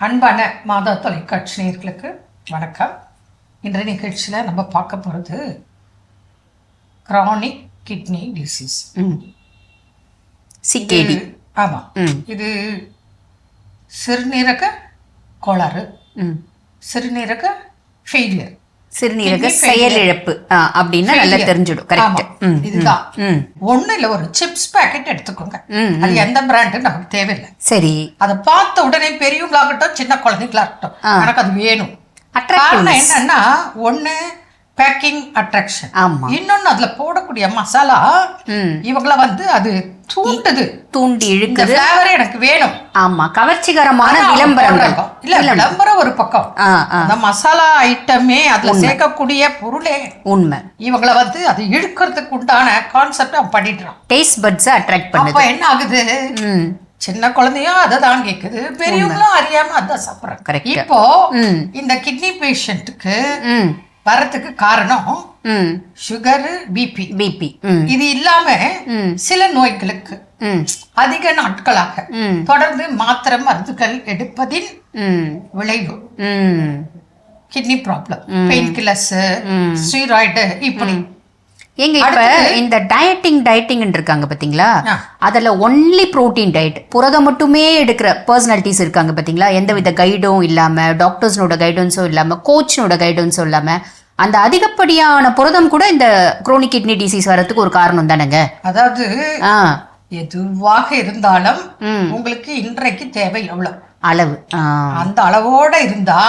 அன்பான மாதா தொலைக்காட்சி நேயர்களுக்கு வணக்கம். இன்றைய நிகழ்ச்சியில் நம்ம பார்க்க போகிறது கிரானிக் கிட்னி டிசீஸ் ம். சிகேடி ஆமாம் இது சிறுநீரக கோளாறு. சிறுநீரக ஃபெயிலியர் சிறுநீரக. செயலிழப்பு. ஆ, அப்படின்னா நல்லா தெரிஞ்சிடும். கரெக்ட் இதுதான். ஒண்ணு இல்ல ஒரு சிப்ஸ் பாக்கெட் எடுத்துக்கோங்க. அது எந்த பிராண்டு நமக்கு தேவையில்லை. சரி. அதை பார்த்த உடனே பெரியவங்களாகட்டும் சின்ன குழந்தைங்களா இருக்கட்டும் எனக்கு அது வேணும். காரணம் என்னன்னா ஒண்ணு பேக்கிங் அட்ராக்ஷன் ஆமா. இன்னொன்னு அதுல போடக்கூடிய மசாலா இவங்கள வந்து அது தூண்டுது. தூண்டி இழுக்குது. எனக்கு வேணும். ஆமா கவர்ச்சிகரமான விளம்பரங்கள். போடுறாங்க. இல்ல விளம்பரம். ஒரு பக்கம். அந்த மசாலா ஐட்டமே அதுல சேர்க்கக்கூடிய பொருளே. உண்மை. இவங்கள வந்து அது இழுக்கிறதுக்கு உண்டான கான்செப்ட் அவன் பண்ணிடுறான். டேஸ்ட் பட்ஸை அட்ராக்ட் பண்ணுது. அப்ப என்ன ஆகுது? ம். சின்ன குழந்தையும் அதை தான் கேக்குது. பெரியவங்களும் அறியாம அதான் சாப்பிடுறாங்க. இப்போ ம். இந்த கிட்னி பேஷண்ட்டுக்கு ம். வரத்துக்கு காரணம் சுகர் பிபி பிபி இது இல்லாம சில நோய்களுக்கு அதிக நாட்களாக தொடர்ந்து மாத்திரை மருந்துகள் எடுப்பதின் விளைவு. Kidney problem pain killers. Steroid இப்படி. ஏங்க இப்ப இந்த டயட்டிங் டயட்டிங் இருக்காங்க பாத்தீங்களா. அதுல ஒன்லி புரோட்டீன் டயட் புரதம் மட்டுமே எடுக்கிற பர்சனாலிட்டிஸ் இருக்காங்க பாத்தீங்களா? எந்தவித கைடும் இல்லாம டாக்டர்ஸ்னோட கைடன்ஸும் இல்லாம கோச்னோட கைடன்ஸும் இல்லாம அந்த அதிகப்படியான புரதம் கூட இந்த குரோனிக் கிட்னி டிசீஸ் வரதுக்கு ஒரு காரணம் தானேங்க? அதாவது எதுவாக இருந்தாலும். உங்களுக்கு இன்றைக்கு தேவை எவ்வளவு? அளவு அந்த அளவோட இருந்தா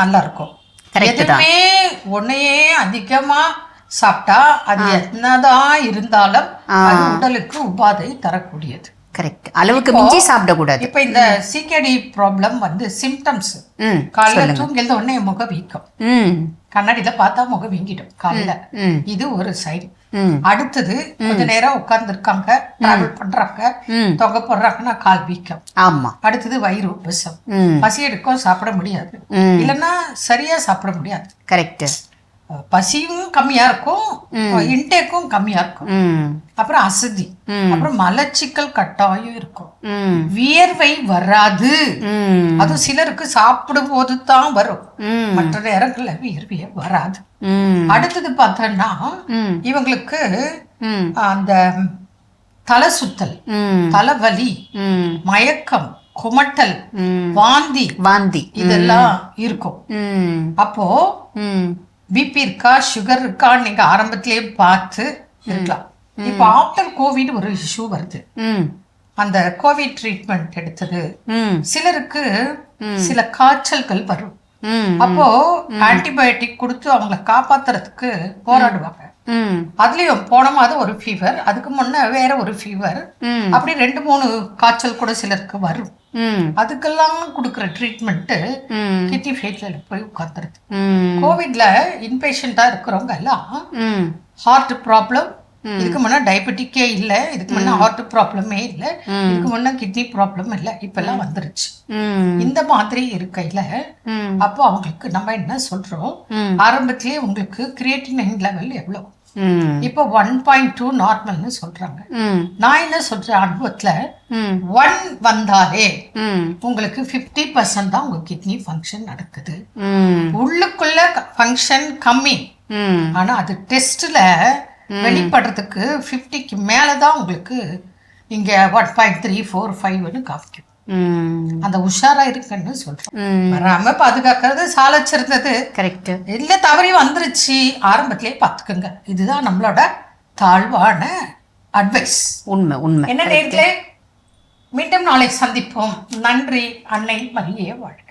நல்லா இருக்கும். எதுவுமே ஒன்னையே அதிகமா சாப்பிட்டா அது என்னதான் இருந்தாலும் அது உடலுக்கு உபாதை தரக்கூடியது. கரெக்ட் அளவுக்கு மிஞ்சி சாப்பிடக்கூடாது. இப்ப இந்த சிகேடி ப்ராப்ளம் வந்து சிம்டம்ஸ் காலையில தூங்கி எழுந்த உடனே முக வீக்கம். கண்ணாடியில பார்த்தா முகம் வீங்கிடும் காலையில. இது ஒரு ம். அடுத்தது கொஞ்ச நேரம் உட்கார்ந்து இருக்காங்க டிராவல் பண்றாங்க தொங்க போடுறாங்கன்னா கால் வீக்கம். ஆமா. அடுத்தது வயிறு உபசம் பசி எடுக்கும் சாப்பிட முடியாது. இல்லைன்னா சரியா சாப்பிட முடியாது. கரெக்ட் பசியும் கம்மியா இருக்கும் இன்டேக்கும் கம்மியா இருக்கும். அப்புறம் அசதி. அப்புறம் மலச்சிக்கல் கட்டாயம் இருக்கும். வியர்வை வராது. அது சிலருக்கு சாப்பிடும் போது தான் வரும். மற்ற நேரங்கள்ல வியர்வையே வராது. அடுத்தது பார்த்தோம்னா இவங்களுக்கு அந்த தலை சுத்தல் தலைவலி மயக்கம் குமட்டல் வாந்தி வாந்தி. இதெல்லாம் இருக்கும். அப்போ பிபி இருக்கா சுகர் இருக்கான்னு நீங்க ஆரம்பத்திலேயே பார்த்து இருக்கலாம். இப்போ ஆஃப்டர் கோவிட் ஒரு இஷ்யூ வருது. அந்த கோவிட் ட்ரீட்மெண்ட் எடுத்தது. சிலருக்கு சில காய்ச்சல்கள் வரும். அப்போ ஆன்டிபயோட்டிக் கொடுத்து அவங்கள காப்பாத்துறதுக்கு போராடுவாங்க. அதுலயும் போன மாதம் ஒரு ஃபீவர் அதுக்கு முன்ன வேற ஒரு ஃபீவர் அப்படி ரெண்டு மூணு காய்ச்சல் கூட சிலருக்கு வரும். அதுக்கெல்லாம் கொடுக்குற ட்ரீட்மெண்ட் கிட்னி ஃபெயிலியர் போய் உட்காந்துருது கோவிட்ல இன்பேஷண்டா இருக்கிறவங்க எல்லாம் ஹார்ட் ப்ராப்ளம் இதுக்கு முன்ன டயபெட்டிக்கே இல்ல இதுக்கு முன்ன ஹார்ட் ப்ராப்ளமே இல்ல இதுக்கு முன்ன கிட்னி ப்ராப்ளம் இல்ல இப்பெல்லாம் வந்துருச்சு. இந்த மாதிரி இருக்கையில அப்போ அவங்களுக்கு நம்ம என்ன சொல்றோம்? ம். ஆரம்பத்திலேயே உங்களுக்கு கிரியேட்டினைன் லெவல் எவ்வளவு இப்போ ஒன் பாயிண்ட் டூ நார்மல்னு சொல்றாங்க. நான் என்ன சொல்றேன்? அனுபவத்துல ஒன் வந்தாலே உங்களுக்கு ஃபிஃப்டி பர்சன்ட் தான் உங்க கிட்னி ஃபங்க்ஷன் நடக்குது. உள்ளுக்குள்ள ஃபங்க்ஷன் கம்மி. ஆனா அது டெஸ்ட்ல வெளிப்படுறதுக்கு ஃபிஃப்டிக்கு மேல தான் உங்களுக்கு இங்க ஒன் பாயிண்ட் த்ரீ ஃபோர் ஃபைவ்னு காமிக்கும் அந்த உஷாரா இருக்குன்னு சொல்றோம் ம். வராம பாதுகாக்கிறது சாலச்சிருந்தது கரெக்ட் இல்ல தவறி வந்துருச்சு. ஆரம்பத்திலே பாத்துக்கோங்க இதுதான் நம்மளோட தாழ்வான அட்வைஸ் உண்மை உண்மை. என்ன நேர்களே மீண்டும் நாளை சந்திப்போம். நன்றி அன்னை மரியே வாழ்க.